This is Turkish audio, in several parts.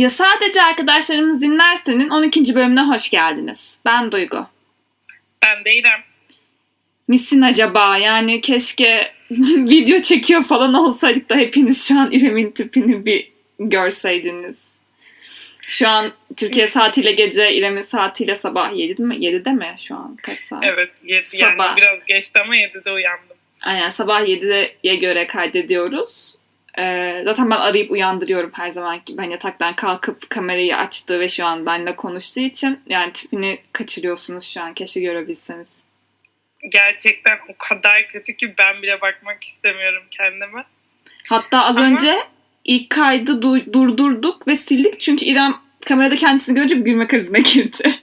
Ya sadece arkadaşlarımız dinlersenin 12. bölümüne hoş geldiniz. Ben Duygu. Ben de İrem. Misin acaba? Yani keşke video çekiyor falan olsaydık da hepiniz şu an İrem'in tipini bir görseydiniz. Şu an Türkiye saatiyle gece, İrem'in saatiyle sabah 7 mi? 7'de mi şu an? Kaç saat? Evet yedi, yani Sabah. biraz geçti ama 7'de uyandım. Aynen sabah 7'ye göre kaydediyoruz. Ee, zaten ben arayıp uyandırıyorum her zaman gibi. Hani yataktan kalkıp kamerayı açtı ve şu an benimle konuştuğu için yani tipini kaçırıyorsunuz şu an. Keşke görebilseniz. Gerçekten o kadar kötü ki ben bile bakmak istemiyorum kendime. Hatta az Ama- önce ilk kaydı du- durdurduk ve sildik çünkü İrem kamerada kendisini görünce bir gülme krizine girdi.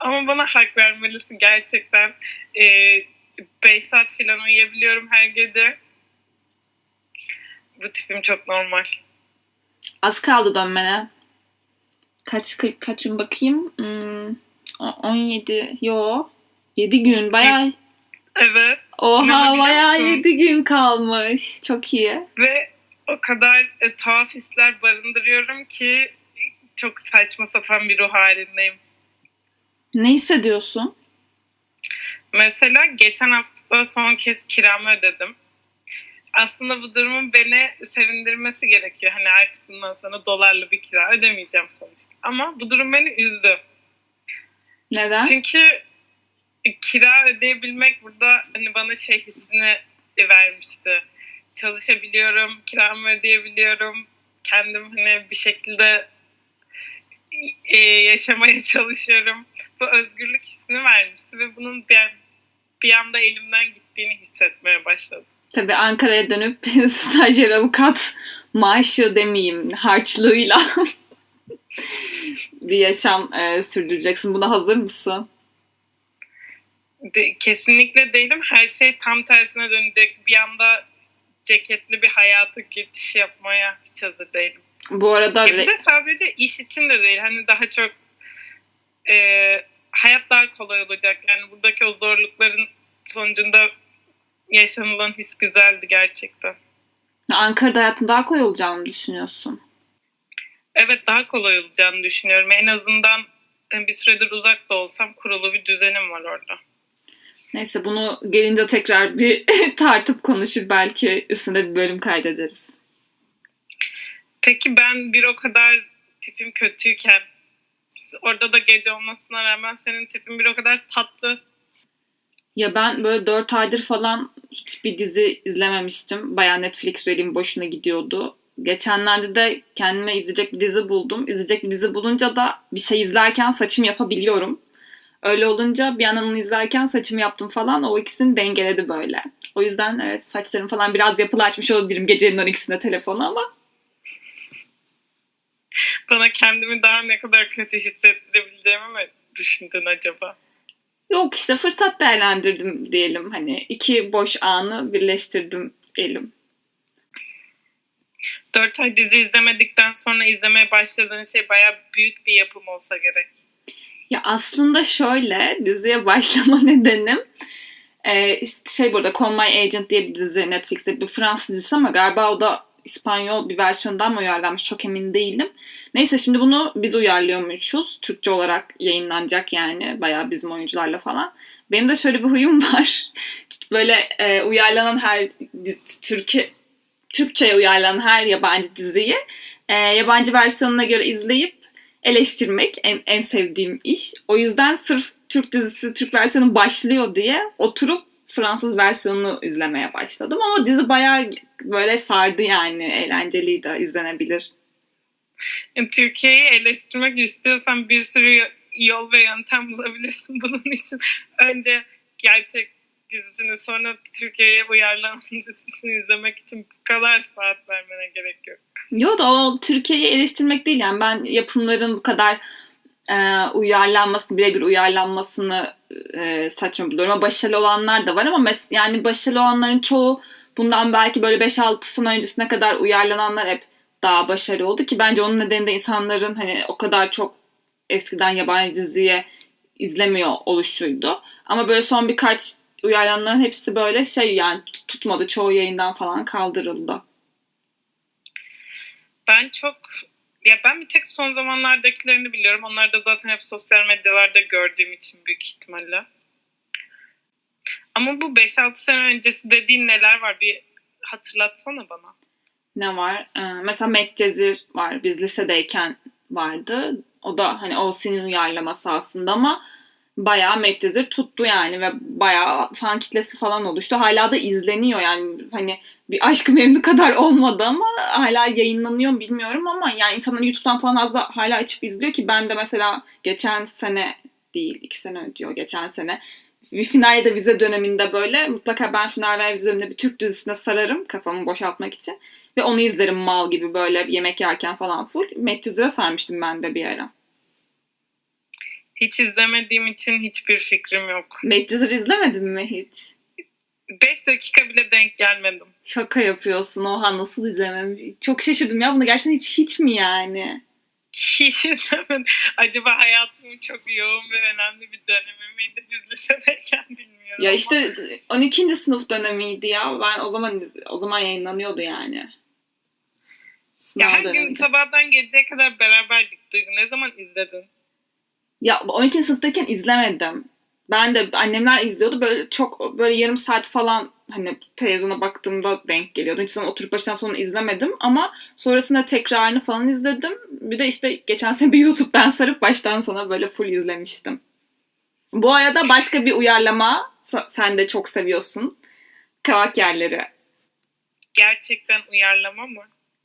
Ama bana hak vermelisin gerçekten. Ee, 5 saat falan uyuyabiliyorum her gece. Bu tipim çok normal. Az kaldı dönmene. Kaç ka- kaç gün bakayım? Hmm, o- 17 yo 7 gün bayağı Evet Oha bayağı musun? 7 gün kalmış. Çok iyi. ve o kadar e, tuhaf hisler barındırıyorum ki çok saçma sapan bir ruh halindeyim. Ne hissediyorsun? Mesela geçen hafta son kez kiramı ödedim. Aslında bu durumun beni sevindirmesi gerekiyor. Hani artık bundan sonra dolarla bir kira ödemeyeceğim sonuçta. Ama bu durum beni üzdü. Neden? Çünkü kira ödeyebilmek burada hani bana şey hissini vermişti. Çalışabiliyorum, kiramı ödeyebiliyorum. Kendim hani bir şekilde e, yaşamaya çalışıyorum. Bu özgürlük hissini vermişti ve bunun bir, bir anda elimden gittiğini hissetmeye başladım. Tabii Ankara'ya dönüp stajyer avukat maaşı demeyeyim harçlığıyla bir yaşam e, sürdüreceksin. Buna hazır mısın? De- kesinlikle değilim. Her şey tam tersine dönecek. Bir anda ceketli bir hayata geçiş yapmaya hiç hazır değilim. Bu arada Bir de sadece iş için de değil. Hani daha çok e, hayat daha kolay olacak. Yani buradaki o zorlukların sonucunda yaşanılan his güzeldi gerçekten. Ankara'da hayatın daha kolay olacağını düşünüyorsun. Evet daha kolay olacağını düşünüyorum. En azından e, bir süredir uzak da olsam kurulu bir düzenim var orada. Neyse bunu gelince tekrar bir tartıp konuşur belki üstünde bir bölüm kaydederiz. Peki ben bir o kadar tipim kötüyken orada da gece olmasına rağmen senin tipin bir o kadar tatlı. Ya ben böyle 4 aydır falan hiçbir dizi izlememiştim. Baya Netflix üyeliğim boşuna gidiyordu. Geçenlerde de kendime izleyecek bir dizi buldum. İzleyecek bir dizi bulunca da bir şey izlerken saçım yapabiliyorum. Öyle olunca bir yandan onu izlerken saçımı yaptım falan. O ikisini dengeledi böyle. O yüzden evet saçlarım falan biraz yapılı açmış olabilirim gecenin 12'sinde telefonu ama Bana kendimi daha ne kadar kötü hissettirebileceğimi mi düşündün acaba? Yok işte fırsat değerlendirdim diyelim. Hani iki boş anı birleştirdim elim. Dört ay dizi izlemedikten sonra izlemeye başladığın şey bayağı büyük bir yapım olsa gerek. Ya aslında şöyle diziye başlama nedenim e, işte şey burada Call My Agent diye bir dizi Netflix'te bir Fransız dizisi ama galiba o da İspanyol bir versiyondan mı uyarlanmış çok emin değilim. Neyse şimdi bunu biz uyarlıyormuşuz. Türkçe olarak yayınlanacak yani bayağı bizim oyuncularla falan. Benim de şöyle bir huyum var. Böyle e, uyarlanan her Türkiye Türkçe'ye uyarlanan her yabancı diziyi e, yabancı versiyonuna göre izleyip eleştirmek en, en sevdiğim iş. O yüzden sırf Türk dizisi, Türk versiyonu başlıyor diye oturup Fransız versiyonunu izlemeye başladım. Ama dizi bayağı böyle sardı yani. Eğlenceliydi, izlenebilir. Yani Türkiye'yi eleştirmek istiyorsan bir sürü yol ve yöntem bulabilirsin bunun için. Önce gerçek dizisini sonra Türkiye'ye uyarlanan dizisini izlemek için bu kadar saat vermene gerek yok. Yo da o Türkiye'yi eleştirmek değil yani ben yapımların bu kadar e, uyarlanmasını, birebir uyarlanmasını e, saçma buluyorum. Ama başarılı olanlar da var ama mes- yani başarılı olanların çoğu bundan belki böyle 5-6 sene öncesine kadar uyarlananlar hep daha başarılı oldu ki bence onun nedeni de insanların hani o kadar çok eskiden yabancı diziye izlemiyor oluşuydu. Ama böyle son birkaç uyarlananların hepsi böyle şey yani tutmadı çoğu yayından falan kaldırıldı. Ben çok ya ben bir tek son zamanlardakilerini biliyorum. Onlar da zaten hep sosyal medyalarda gördüğüm için büyük ihtimalle. Ama bu 5-6 sene öncesi dediğin neler var? Bir hatırlatsana bana. Ne var? Ee, mesela Medcezir var. Biz lisedeyken vardı. O da hani o sinin uyarlaması aslında ama bayağı Medcezir tuttu yani ve bayağı fan kitlesi falan oluştu. Hala da izleniyor yani hani bir aşkı memnu kadar olmadı ama hala yayınlanıyor bilmiyorum ama yani insanlar YouTube'dan falan az da hala açıp izliyor ki ben de mesela geçen sene değil iki sene ödüyor geçen sene bir final ya da vize döneminde böyle mutlaka ben final ve vize döneminde bir Türk dizisine sararım kafamı boşaltmak için. Ve onu izlerim mal gibi böyle yemek yerken falan full. Medcezir'e sarmıştım ben de bir ara. Hiç izlemediğim için hiçbir fikrim yok. Medcezir izlemedin mi hiç? 5 dakika bile denk gelmedim. Şaka yapıyorsun oha nasıl izlemem. Çok şaşırdım ya bunu gerçekten hiç hiç mi yani? Hiç izlemedim. Acaba hayatımın çok yoğun ve önemli bir dönemi miydi? Biz lisedeyken bilmiyorum. Ya ama işte 12. sınıf dönemiydi ya. Ben o zaman o zaman yayınlanıyordu yani. Sınav Ya her gün dönemiydi. sabahtan geceye kadar beraberdik Duygu. Ne zaman izledin? Ya 12. sınıftayken izlemedim. Ben de annemler izliyordu. Böyle çok böyle yarım saat falan hani televizyona baktığımda denk geliyordu. Hiç zaman oturup baştan sona izlemedim ama sonrasında tekrarını falan izledim. Bir de işte geçen sene bir YouTube'dan sarıp baştan sona böyle full izlemiştim. Bu arada başka bir uyarlama sen de çok seviyorsun. Kavak yerleri. Gerçekten uyarlama mı?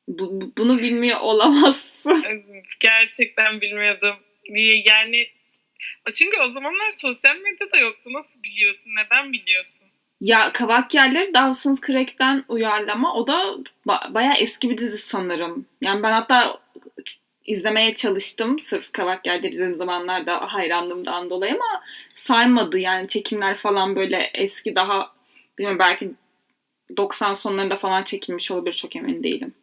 Bu- bunu bilmiyor olamazsın. Gerçekten bilmiyordum. Niye yani çünkü o zamanlar sosyal medyada yoktu. Nasıl biliyorsun? Neden biliyorsun? Ya Kavak Yerleri Dawson's Creek'ten uyarlama. O da ba- bayağı eski bir dizi sanırım. Yani ben hatta izlemeye çalıştım. Sırf Kavak Yerleri izlediğim zamanlarda hayranlığımdan dolayı ama sarmadı. Yani çekimler falan böyle eski daha bilmiyorum belki 90 sonlarında falan çekilmiş olabilir çok emin değilim.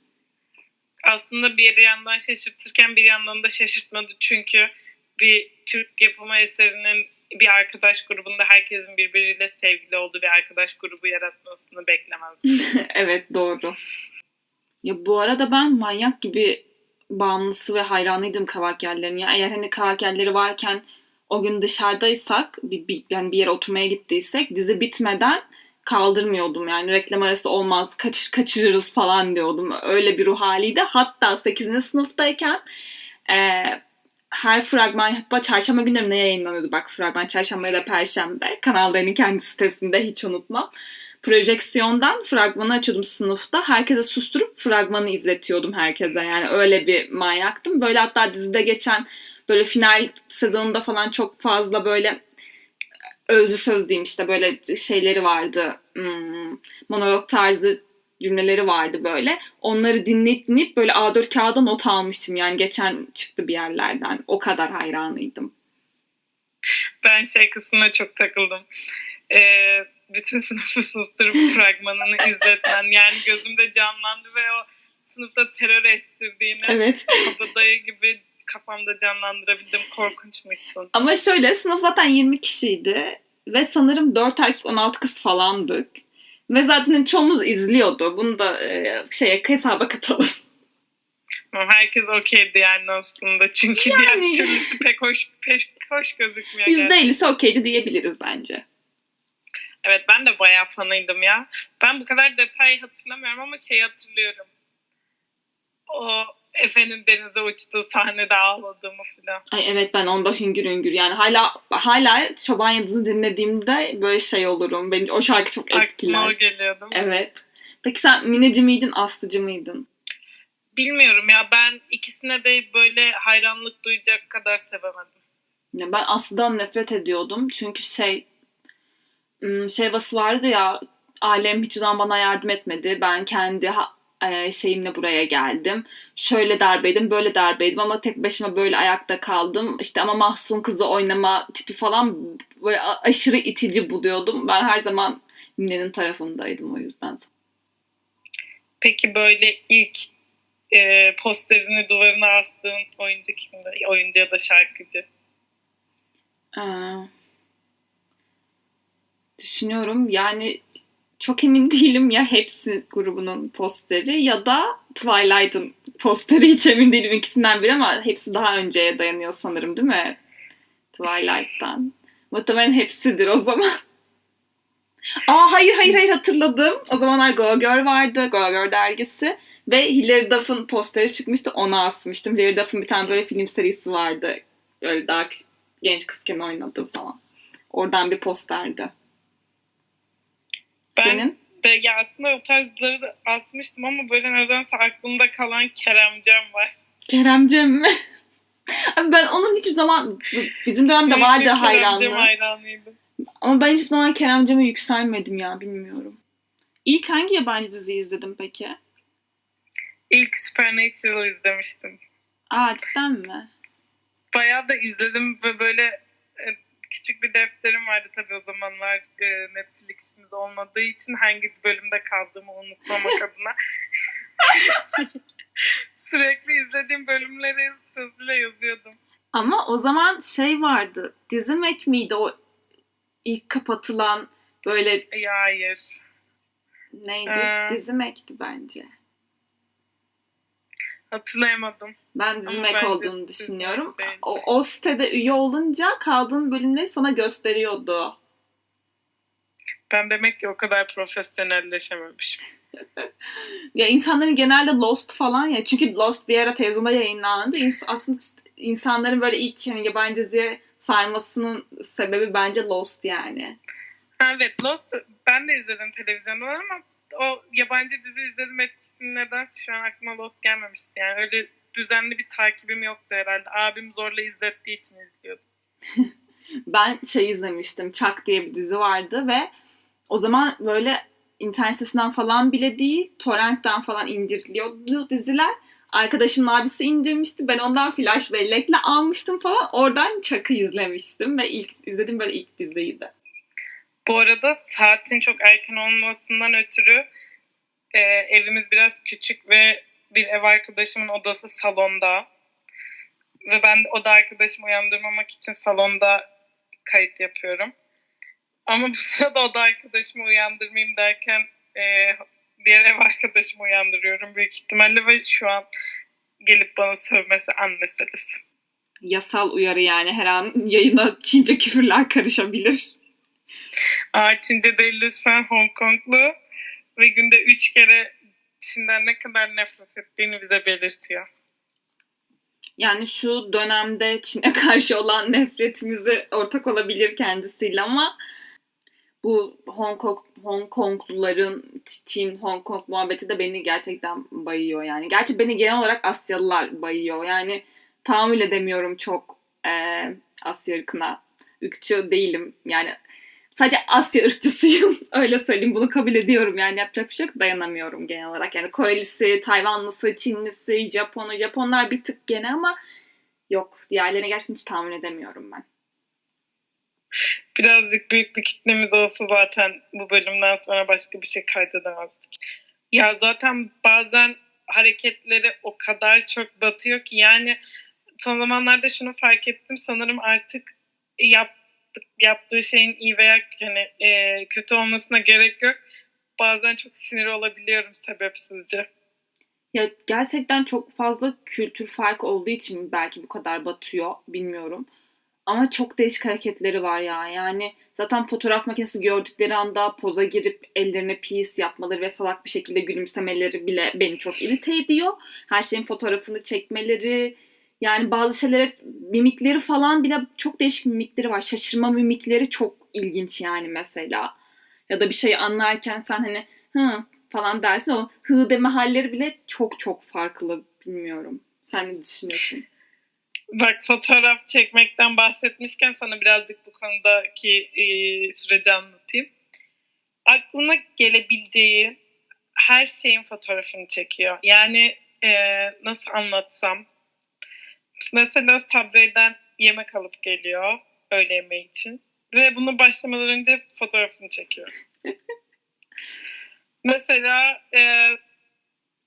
Aslında bir yandan şaşırtırken bir yandan da şaşırtmadı. Çünkü bir Türk yapımı eserinin bir arkadaş grubunda herkesin birbiriyle sevgili olduğu bir arkadaş grubu yaratmasını beklemezdim. evet doğru. Ya bu arada ben manyak gibi bağımlısı ve hayranıydım kavak yerlerinin. Ya eğer hani kavak yerleri varken o gün dışarıdaysak bir, bir, yani bir yere oturmaya gittiysek dizi bitmeden kaldırmıyordum yani reklam arası olmaz kaç, kaçırırız falan diyordum. Öyle bir ruh haliydi. Hatta 8. sınıftayken e, her fragman hatta çarşamba günleri ne yayınlanıyordu bak fragman çarşamba ya da perşembe Kanal D'nin kendi sitesinde hiç unutmam projeksiyondan fragmanı açıyordum sınıfta. Herkese susturup fragmanı izletiyordum herkese. Yani öyle bir manyaktım. Böyle hatta dizide geçen böyle final sezonunda falan çok fazla böyle özlü söz diyeyim işte böyle şeyleri vardı. Hmm, monolog tarzı cümleleri vardı böyle. Onları dinleyip dinleyip böyle A4 kağıda not almıştım. Yani geçen çıktı bir yerlerden. O kadar hayranıydım. Ben şey kısmına çok takıldım. Ee, bütün sınıfı susturup fragmanını izletmen. Yani gözümde canlandı ve o sınıfta terör estirdiğini Evet. kabadayı gibi kafamda canlandırabildim. Korkunçmuşsun. Ama şöyle sınıf zaten 20 kişiydi ve sanırım 4 erkek 16 kız falandık. Ve zaten çoğumuz izliyordu. Bunu da e, şeye hesaba katalım. Herkes okeydi yani aslında. Çünkü Yani. diğer türlüsü pek hoş, pek hoş gözükmüyor. gerçekten. %50'si okeydi diyebiliriz bence. Evet ben de bayağı fanıydım ya. Ben bu kadar detay hatırlamıyorum ama şey hatırlıyorum. O Efe'nin denize uçtuğu sahnede ağladığımı falan. Ay evet ben onda hüngür hüngür yani hala hala Çoban Yıldız'ı dinlediğimde böyle şey olurum. Bence o şarkı çok Aklıma o etkiler. değil mi? Evet. Peki sen Mineci miydin, Aslıcı mıydın? Bilmiyorum ya ben ikisine de böyle hayranlık duyacak kadar sevemedim. Ya ben Aslı'dan nefret ediyordum. Çünkü şey ım, şey havası vardı ya alem hiç zaman bana yardım etmedi. Ben kendi ha- e, şeyimle buraya geldim. Şöyle darbeydim, böyle darbeydim ama tek başıma böyle ayakta kaldım. İşte ama Mahsun kızı oynama tipi falan böyle aşırı itici buluyordum. Ben her zaman Mine'nin tarafındaydım o yüzden. Peki böyle ilk e, posterini duvarına astığın oyuncu kimdi? Oyuncu ya da şarkıcı. Ee, düşünüyorum yani çok emin değilim ya hepsi grubunun posteri ya da Twilight'ın posteri hiç emin değilim ikisinden biri ama hepsi daha önceye dayanıyor sanırım değil mi? Twilight'tan. Muhtemelen hepsidir o zaman. Aa hayır hayır hayır hatırladım. O zamanlar Go Girl vardı. Go Girl dergisi. Ve Hilary Duff'ın posteri çıkmıştı. Onu asmıştım. Hilary Duff'ın bir tane böyle film serisi vardı. Böyle daha genç kızken oynadı falan. Oradan bir posterdi. Ben Senin? de ya aslında o tarzları da asmıştım ama böyle nedense aklımda kalan Keremcem var. Keremcem mi? Abi ben onun hiçbir zaman bizim dönemde Büyük vardı bir Keremcem hayranlığı. hayranıydım. Ama ben hiçbir zaman Keremcem'e yükselmedim ya bilmiyorum. İlk hangi yabancı diziyi izledim peki? İlk Supernatural izlemiştim. Aa cidden mi? Bayağı da izledim ve böyle küçük bir defterim vardı tabii o zamanlar e, Netflix'imiz olmadığı için hangi bölümde kaldığımı unutmamak adına. Sürekli izlediğim bölümleri sırasıyla yazıyordum. Ama o zaman şey vardı. Dizimek miydi o ilk kapatılan böyle Ya hayır. neydi? Ee, Dizimek'ti bence. Hatırlayamadım. Ben bence olduğunu düşünüyorum. Değildi. O, o sitede üye olunca kaldığın bölümleri sana gösteriyordu. Ben demek ki o kadar profesyonelleşememişim. Ya insanların genelde Lost falan ya. Çünkü Lost bir ara televizyonda yayınlandı. İns- aslında insanların böyle ilk hani yabancı diziye sarmasının sebebi bence Lost yani. Evet Lost ben de izledim televizyonda ama o yabancı dizi izledim etkisini nedense şu an aklıma Lost gelmemişti. Yani öyle düzenli bir takibim yoktu herhalde. Abim zorla izlettiği için izliyordum. Ben şey izlemiştim. Chuck diye bir dizi vardı ve o zaman böyle internet sitesinden falan bile değil, torrentten falan indiriliyordu diziler. Arkadaşımın abisi indirmişti. Ben ondan flash bellekle almıştım falan. Oradan Chuck'ı izlemiştim ve ilk izlediğim böyle ilk diziydi. Bu arada saatin çok erken olmasından ötürü e, evimiz biraz küçük ve bir ev arkadaşımın odası salonda. Ve ben oda arkadaşımı uyandırmamak için salonda kayıt yapıyorum. Ama bu sırada oda arkadaşımı uyandırmayayım derken e, diğer ev arkadaşımı uyandırıyorum büyük ihtimalle ve şu an gelip bana sövmesi an meselesi. Yasal uyarı yani her an yayına Çince küfürler karışabilir. Aa, Çince değil lütfen Hong Konglu ve günde üç kere Çin'den ne kadar nefret ettiğini bize belirtiyor. Yani şu dönemde Çin'e karşı olan nefretimizi ortak olabilir kendisiyle ama bu Hong Kong Hong Kongluların Çin Hong Kong muhabbeti de beni gerçekten bayıyor yani. Gerçi beni genel olarak Asyalılar bayıyor. Yani tahammül edemiyorum çok eee Asya ırkına. Irkçı değilim. Yani sadece Asya ırkçısıyım. Öyle söyleyeyim. Bunu kabul ediyorum. Yani yapacak bir şey yok. Dayanamıyorum genel olarak. Yani Korelisi, Tayvanlısı, Çinlisi, Japonu. Japonlar bir tık gene ama yok. Diğerlerine gerçekten hiç tahammül edemiyorum ben. Birazcık büyük bir kitlemiz olsa zaten bu bölümden sonra başka bir şey kaydedemezdik. Ya zaten bazen hareketleri o kadar çok batıyor ki yani son zamanlarda şunu fark ettim sanırım artık yaptığı şeyin iyi veya yani, e, kötü olmasına gerek yok. Bazen çok sinir olabiliyorum sebepsizce. Ya gerçekten çok fazla kültür farkı olduğu için belki bu kadar batıyor. Bilmiyorum. Ama çok değişik hareketleri var ya. Yani zaten fotoğraf makinesi gördükleri anda poza girip ellerine peace yapmaları ve salak bir şekilde gülümsemeleri bile beni çok irite ediyor. Her şeyin fotoğrafını çekmeleri, yani bazı şeylere mimikleri falan bile çok değişik mimikleri var. Şaşırma mimikleri çok ilginç yani mesela. Ya da bir şeyi anlarken sen hani hı falan dersin o hı deme halleri bile çok çok farklı bilmiyorum. Sen ne düşünüyorsun? Bak fotoğraf çekmekten bahsetmişken sana birazcık bu konudaki e, süreci anlatayım. Aklına gelebileceği her şeyin fotoğrafını çekiyor. Yani e, nasıl anlatsam. Mesela Subway'den yemek alıp geliyor öğle yemeği için. Ve bunu başlamadan önce fotoğrafını çekiyor. Mesela e,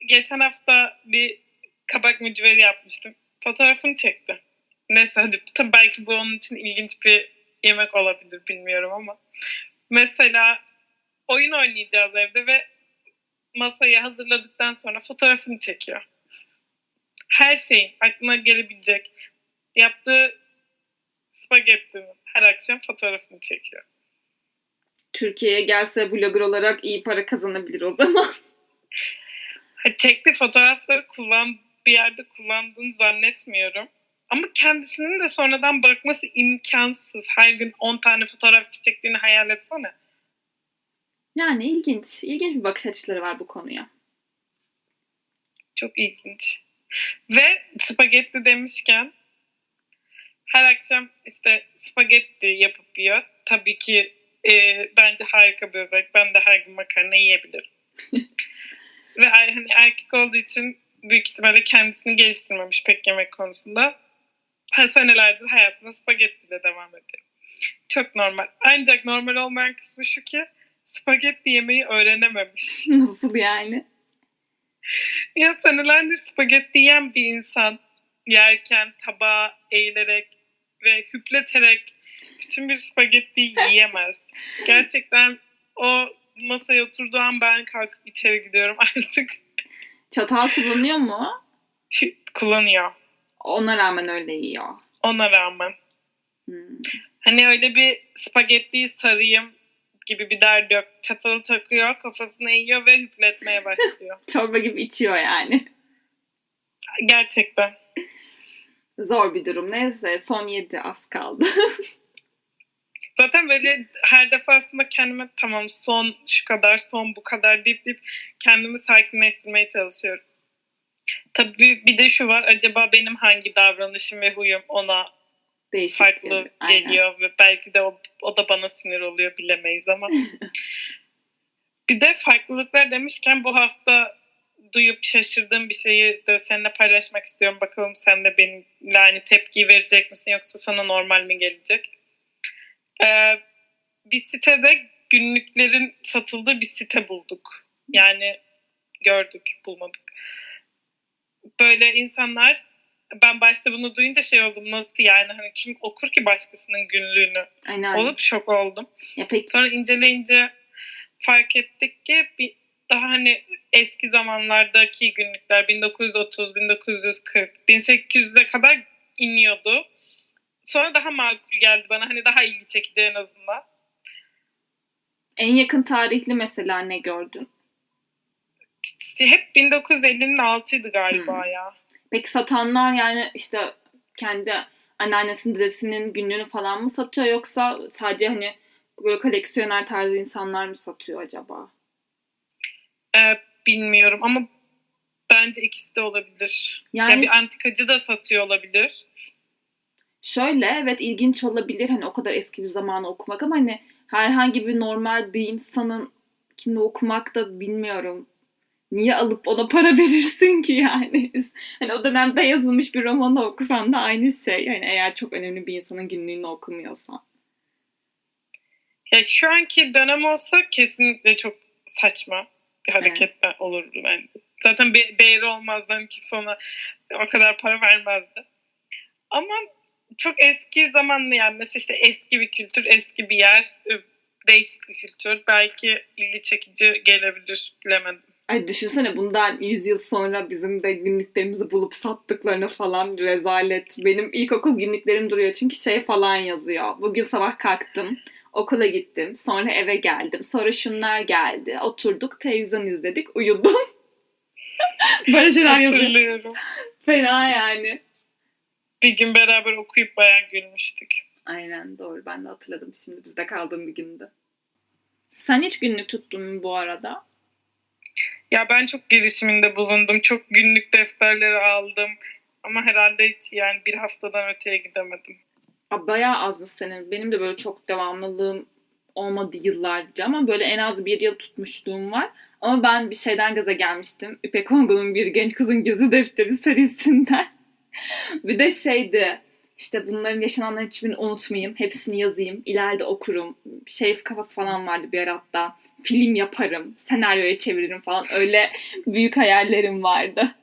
geçen hafta bir kabak mücveri yapmıştım. Fotoğrafını çekti. Neyse hadi tabii belki bu onun için ilginç bir yemek olabilir bilmiyorum ama. Mesela oyun oynayacağız evde ve masayı hazırladıktan sonra fotoğrafını çekiyor. Her şeyin aklına gelebilecek yaptığı spagettinin her akşam fotoğrafını çekiyor. Türkiye'ye gelse blogger olarak iyi para kazanabilir o zaman. Ha, Çektiği fotoğrafları kullan bir yerde kullandığını zannetmiyorum. Ama kendisinin de sonradan bakması imkansız. Her gün 10 tane fotoğraf çektiğini hayal etsene. Yani ilginç. İlginç bir bakış açıları var bu konuya. Çok ilginç. Ve spagetti demişken her akşam işte spagetti yapıp yiyor. Tabii ki e, bence harika bir özellik. Ben de her gün makarna yiyebilirim. Ve er- hani erkek olduğu için büyük ihtimalle kendisini geliştirmemiş pek yemek konusunda. Ha, senelerdir hayatına spagettiyle devam ediyor. Çok normal. Ancak normal olmayan kısmı şu ki spagetti yemeyi öğrenememiş. Nasıl yani? Ya senelerdir spagetti yiyen bir insan yerken tabağa eğilerek ve hüpleterek bütün bir spagetti yiyemez. Gerçekten o masaya oturduğu an ben kalkıp içeri gidiyorum artık. Çatal kullanıyor mu? Kullanıyor. Ona rağmen öyle yiyor. Ona rağmen. Hmm. Hani öyle bir spagettiyi sarayım gibi bir derdi yok. Çatalı takıyor, kafasına eğiyor ve hüpletmeye başlıyor. Çorba gibi içiyor yani. Gerçekten. Zor bir durum. Neyse son yedi az kaldı. Zaten böyle her defasında kendime tamam son şu kadar son bu kadar deyip deyip kendimi sakinleştirmeye çalışıyorum. Tabii bir de şu var acaba benim hangi davranışım ve huyum ona Değişik farklı geliyor. Geliyor ve belki de o, o da bana sinir oluyor bilemeyiz ama. bir de farklılıklar demişken bu hafta duyup şaşırdığım bir şeyi de seninle paylaşmak istiyorum. Bakalım sen de benimle aynı tepkiyi verecek misin yoksa sana normal mi gelecek? Ee, bir sitede günlüklerin satıldığı bir site bulduk. Yani gördük, bulmadık. Böyle insanlar ben başta bunu duyunca şey oldum nasıl yani hani kim okur ki başkasının günlüğünü Aynen. olup şok oldum. Ya peki Sonra inceleyince fark ettik ki bir daha hani eski zamanlardaki günlükler 1930, 1940, 1800'e kadar iniyordu. Sonra daha makul geldi bana. Hani daha ilgi çekici en azından. en yakın tarihli mesela ne gördün? Hep 1950'nin altıydı galiba Hmm. ya. Peki satanlar yani işte kendi anneannesinin dedesinin günlüğünü falan mı satıyor yoksa sadece hani böyle koleksiyoner tarzı insanlar mı satıyor acaba? Ee, bilmiyorum ama bence ikisi de olabilir. Yani ya bir antikacı da satıyor olabilir. şöyle evet ilginç olabilir hani o kadar eski bir zamanı okumak ama hani herhangi bir normal bir insanın kimi okumak da bilmiyorum. Niye alıp ona para verirsin ki yani? Hani o dönemde yazılmış bir romanı okusan da aynı şey. Yani eğer çok önemli bir insanın günlüğünü okumuyorsan. Ya şu anki dönem olsa kesinlikle çok saçma bir hareket ben- olurdu bence. Zaten bir değeri olmazdı. Hani kimse ona o kadar para vermezdi. Ama çok eski zamanlı yani mesela işte eski bir kültür, eski bir yer, e, değişik bir kültür. Belki ilgi çekici gelebilir bilemedim. Ay düşünsene bundan 100 yıl sonra bizim de günlüklerimizi bulup sattıklarını falan rezalet. Benim ilkokul günlüklerim duruyor çünkü şey falan yazıyor. Bugün sabah kalktım, okula gittim, sonra eve geldim, sonra şunlar geldi, oturduk, televizyon izledik, uyudum. Böyle şeyler yazıyor. Fena yani. Bir gün beraber okuyup bayağı gülmüştük. Aynen doğru ben de hatırladım şimdi bizde kaldığım bir gündü. Sen hiç günlük tuttun mu bu arada? Ya ben çok girişiminde bulundum. Çok günlük defterleri aldım. Ama herhalde hiç yani bir haftadan öteye gidemedim. Aa, Bayağı azmış senin. Benim de böyle çok devamlılığım olmadı yıllarca ama böyle en az bir yıl tutmuşluğum var. Ama ben bir şeyden gaza gelmiştim. İpek Ongun'un Bir Genç Kızın Gezi Defteri serisinden. bir de şeydi işte bunların yaşananların hiçbirini unutmayayım. Hepsini yazayım. ileride okurum. Şey kafası falan vardı bir ara hatta. Film yaparım. Senaryoya çeviririm falan. Öyle büyük hayallerim vardı.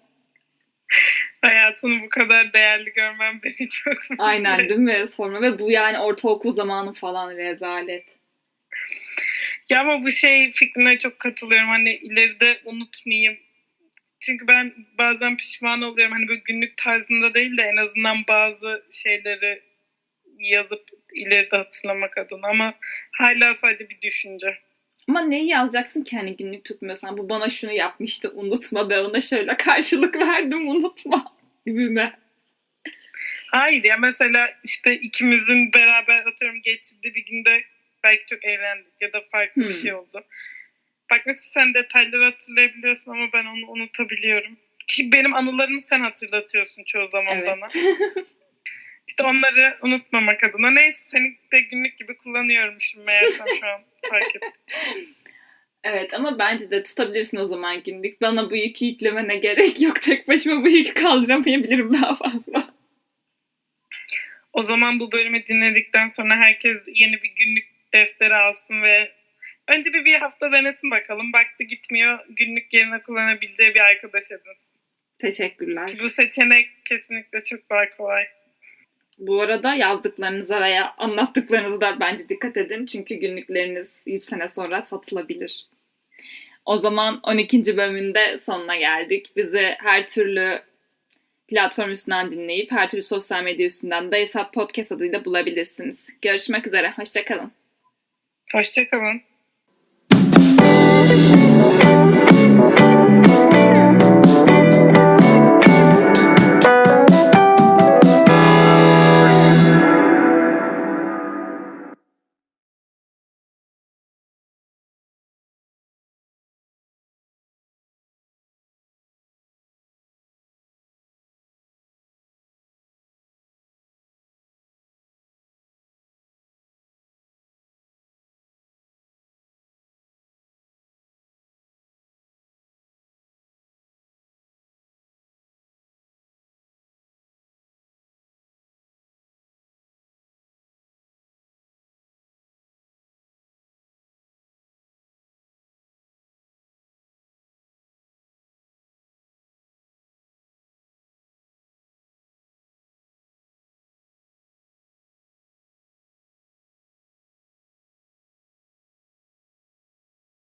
Hayatını bu kadar değerli görmem beni çok mutlu Aynen değil mi? Sorma ve bu yani ortaokul zamanı falan rezalet. Ya ama bu şey fikrine çok katılıyorum. Hani ileride unutmayayım. Çünkü ben bazen pişman oluyorum. Hani böyle günlük tarzında değil de en azından bazı şeyleri yazıp ileride hatırlamak adına. Ama hala sadece bir düşünce. Ama neyi yazacaksın ki hani günlük tutmuyorsan? Bu bana şunu yapmıştı unutma ben ona şöyle karşılık verdim unutma gibi mi? Hayır ya mesela işte ikimizin beraber atıyorum geçirdiği bir günde belki çok eğlendik ya da farklı bir Hmm. şey oldu. Bak mesela sen detayları hatırlayabiliyorsun ama ben onu unutabiliyorum. Ki benim anılarımı sen hatırlatıyorsun çoğu zaman Evet. bana. İşte onları unutmamak adına. Neyse seni de günlük gibi kullanıyormuşum meğersem şu an fark ettim. Evet ama bence de tutabilirsin o zaman günlük. Bana bu yükü yüklemene gerek yok. Tek başıma bu yükü kaldıramayabilirim daha fazla. O zaman bu bölümü dinledikten sonra herkes yeni bir günlük defteri alsın ve önce bir, bir hafta denesin bakalım. Baktı gitmiyor günlük yerine kullanabileceği bir arkadaş edinsin. Teşekkürler. Ki bu seçenek kesinlikle çok daha kolay. Bu arada yazdıklarınıza veya anlattıklarınıza da bence dikkat edin. Çünkü günlükleriniz 100 sene sonra satılabilir. O zaman 12. bölümünde sonuna geldik. Bizi her türlü platform üstünden dinleyip her türlü sosyal medya üstünden de Esat Podcast adıyla bulabilirsiniz. Görüşmek üzere. Hoşçakalın. Hoşçakalın.